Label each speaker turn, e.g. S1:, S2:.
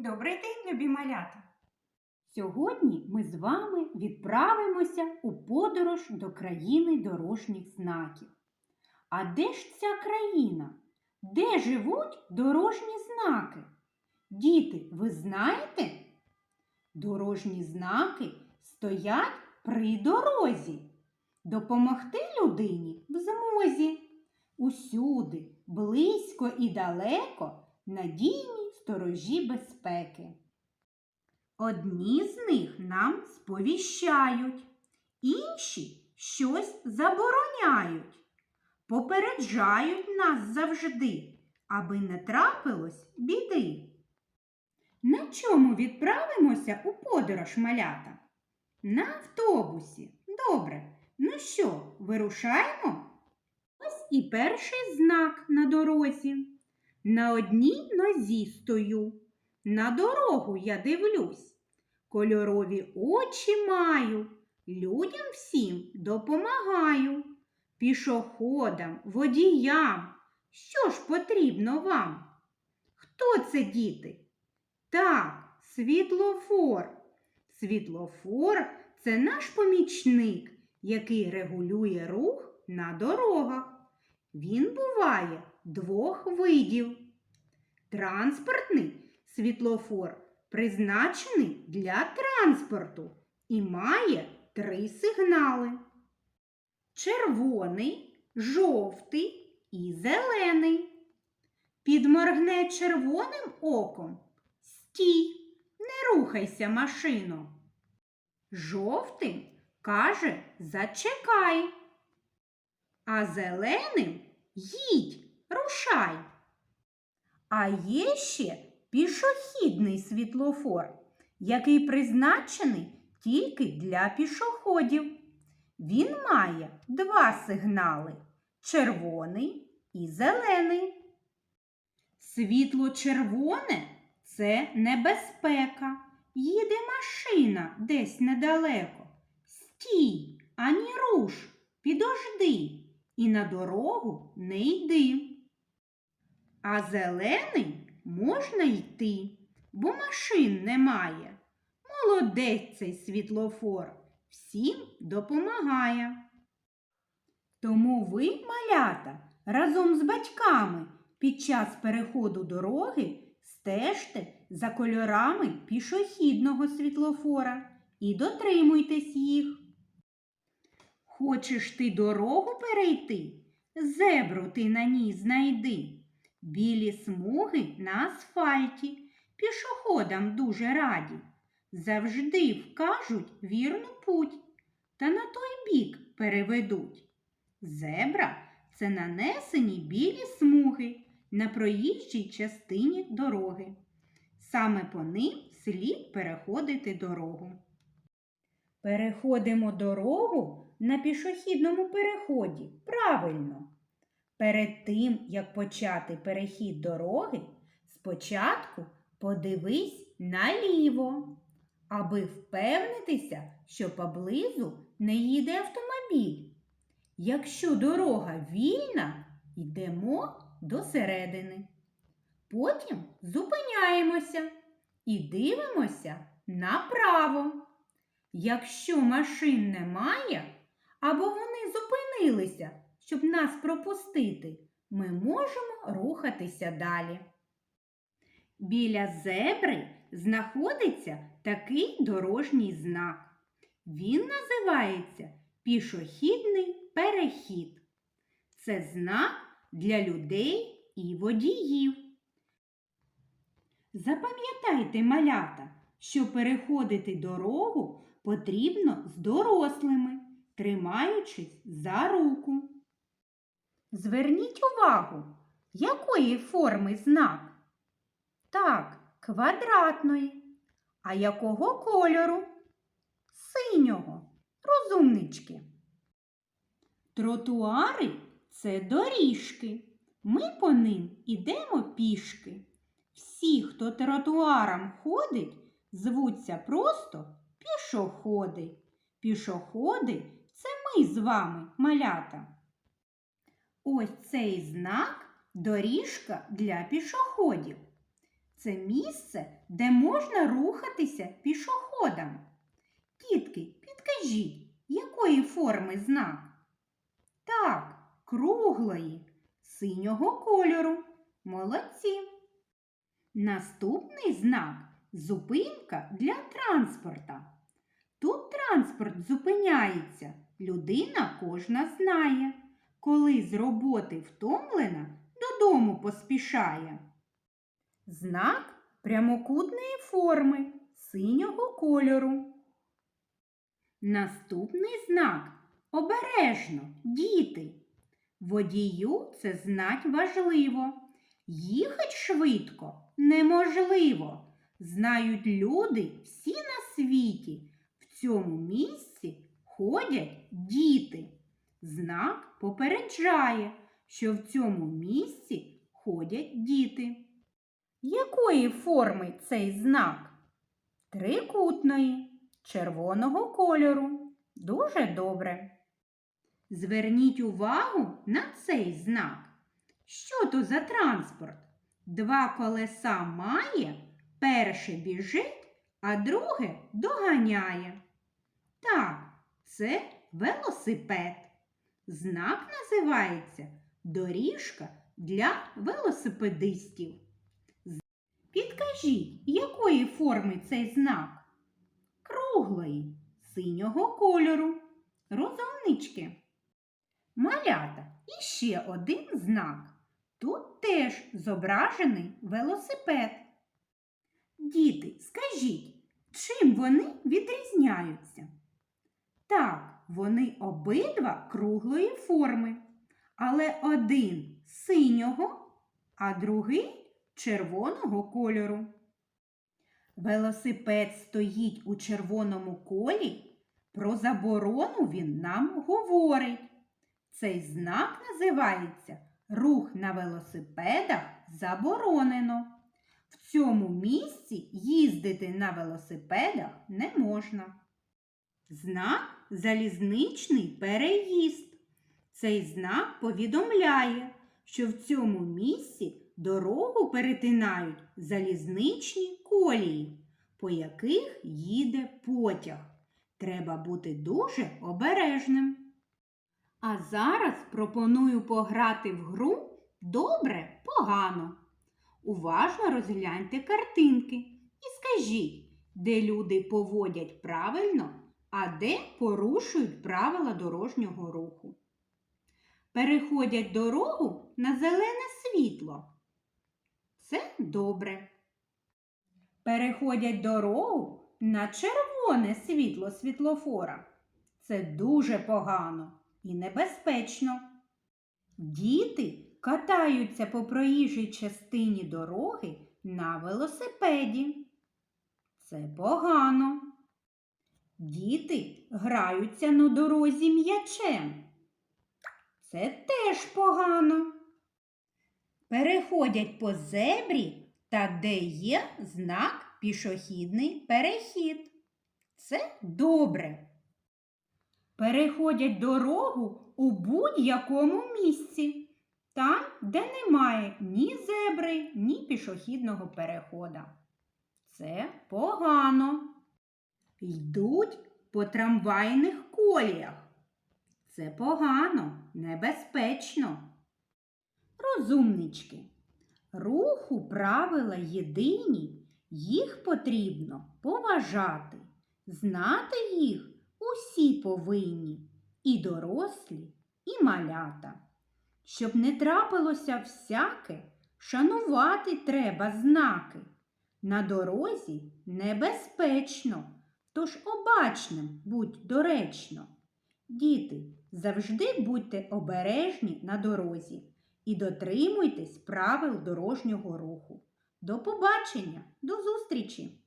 S1: Добрий день, любі малята!
S2: Сьогодні ми з вами відправимося у подорож до країни дорожніх знаків. А де ж ця країна? Де живуть дорожні знаки? Діти, ви знаєте? Дорожні знаки стоять при дорозі. Допомогти людині в змозі. Усюди, близько і далеко надійні сторожі безпеки. Одні з них нам сповіщають, інші щось забороняють, попереджають нас завжди, аби не трапилось біди. На чому відправимося у подорож малята? На автобусі. Добре. Ну що, вирушаємо? Ось і перший знак на дорозі. На одній нозі стою. На дорогу я дивлюсь, кольорові очі маю, людям всім допомагаю, пішоходам, водіям. Що ж потрібно вам? Хто це діти? Так, світлофор. Світлофор це наш помічник, який регулює рух на дорогах. Він буває двох видів. Транспортний світлофор призначений для транспорту і має три сигнали: червоний, жовтий і зелений. Підморгне червоним оком. Стій, не рухайся, машино. Жовтим каже зачекай. А зеленим їдь, рушай. А є ще пішохідний світлофор, який призначений тільки для пішоходів. Він має два сигнали червоний і зелений. Світло червоне це небезпека. Їде машина десь недалеко. Стій, ані руш, підожди і на дорогу не йди. А зелений можна йти, бо машин немає. Молодець цей світлофор всім допомагає. Тому ви, малята, разом з батьками під час переходу дороги стежте за кольорами пішохідного світлофора і дотримуйтесь їх. Хочеш ти дорогу перейти? Зебру ти на ній знайди. Білі смуги на асфальті пішоходам дуже раді. Завжди вкажуть вірну путь та на той бік переведуть. Зебра це нанесені білі смуги на проїжджій частині дороги. Саме по ним слід переходити дорогу. Переходимо дорогу на пішохідному переході правильно. Перед тим, як почати перехід дороги, спочатку подивись наліво, аби впевнитися, що поблизу не їде автомобіль. Якщо дорога вільна, йдемо до середини. Потім зупиняємося і дивимося направо. Якщо машин немає або вони зупинилися, щоб нас пропустити, ми можемо рухатися далі. Біля зебри знаходиться такий дорожній знак. Він називається пішохідний перехід. Це знак для людей і водіїв. Запам'ятайте, малята, що переходити дорогу потрібно з дорослими, тримаючись за руку. Зверніть увагу, якої форми знак? Так, квадратної. А якого кольору? Синього. Розумнички. Тротуари це доріжки. Ми по ним ідемо пішки. Всі, хто тротуаром ходить, звуться просто пішоходи. Пішоходи це ми з вами, малята. Ось цей знак доріжка для пішоходів. Це місце, де можна рухатися пішоходам. Дітки, підкажіть, якої форми знак? Так, круглої, синього кольору. Молодці. Наступний знак зупинка для транспорта. Тут транспорт зупиняється. Людина кожна знає. Коли з роботи втомлена, додому поспішає. Знак прямокутної форми синього кольору. Наступний знак обережно, діти. Водію це знать важливо. Їхать швидко неможливо. Знають люди всі на світі. В цьому місці ходять діти. Знак попереджає, що в цьому місці ходять діти. Якої форми цей знак? Трикутної, червоного кольору. Дуже добре. Зверніть увагу на цей знак. Що то за транспорт? Два колеса має, перше біжить, а друге доганяє. Так, це велосипед. Знак називається доріжка для велосипедистів. Підкажіть, якої форми цей знак? Круглої, синього кольору. Розумнички. Малята, і ще один знак. Тут теж зображений велосипед. Діти, скажіть, чим вони відрізняються? Так, вони обидва круглої форми, але один синього, а другий червоного кольору. Велосипед стоїть у червоному колі. Про заборону він нам говорить. Цей знак називається Рух на велосипедах заборонено. В цьому місці їздити на велосипедах не можна. Знак залізничний переїзд. Цей знак повідомляє, що в цьому місці дорогу перетинають залізничні колії, по яких їде потяг. Треба бути дуже обережним. А зараз пропоную пограти в гру добре, погано. Уважно розгляньте картинки і скажіть, де люди поводять правильно, а де порушують правила дорожнього руху. Переходять дорогу на зелене світло. Це добре. Переходять дорогу на червоне світло світлофора. Це дуже погано і небезпечно. Діти катаються по проїжджій частині дороги на велосипеді. Це погано. Діти граються на дорозі м'ячем. Це теж погано. Переходять по зебрі та де є знак пішохідний перехід. Це добре. Переходять дорогу у будь-якому місці, там, де немає ні зебри, ні пішохідного перехода. Це погано. Йдуть по трамвайних коліях. Це погано, небезпечно. Розумнички. Руху правила єдині, їх потрібно поважати, знати їх усі повинні, і дорослі, і малята. Щоб не трапилося всяке, шанувати треба знаки. На дорозі небезпечно, тож обачним будь доречно. Діти, завжди будьте обережні на дорозі і дотримуйтесь правил дорожнього руху. До побачення, до зустрічі!